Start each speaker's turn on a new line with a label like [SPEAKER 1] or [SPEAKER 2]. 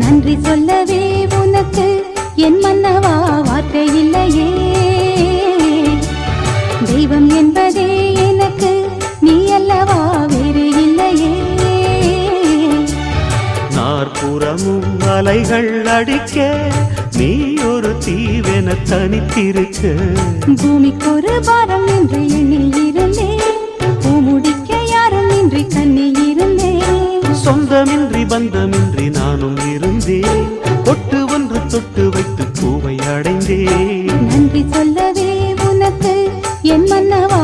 [SPEAKER 1] நன்றி சொல்லவே உனக்கு. என் மன்னவா வார்த்தை இல்லையே. தெய்வம் என்பதே எனக்கு. நீ அல்லவா வேறு இல்லையே.
[SPEAKER 2] நாற்புறமும் அலைகள் அடிக்க நீ ஒரு தீவென தனித்திருக்க.
[SPEAKER 1] பூமிக்கு ஒரு பாரம் என்று எண்ணி இருந்தேன் பூமுடிக்க யாரும் இன்றி கண்ணி இருந்தேன்
[SPEAKER 2] சொந்தமின்றி பந்தமின்றி இருந்தேன் இயேசுவே நன்றி சொல்லவே உனக்கு என் மன்னவா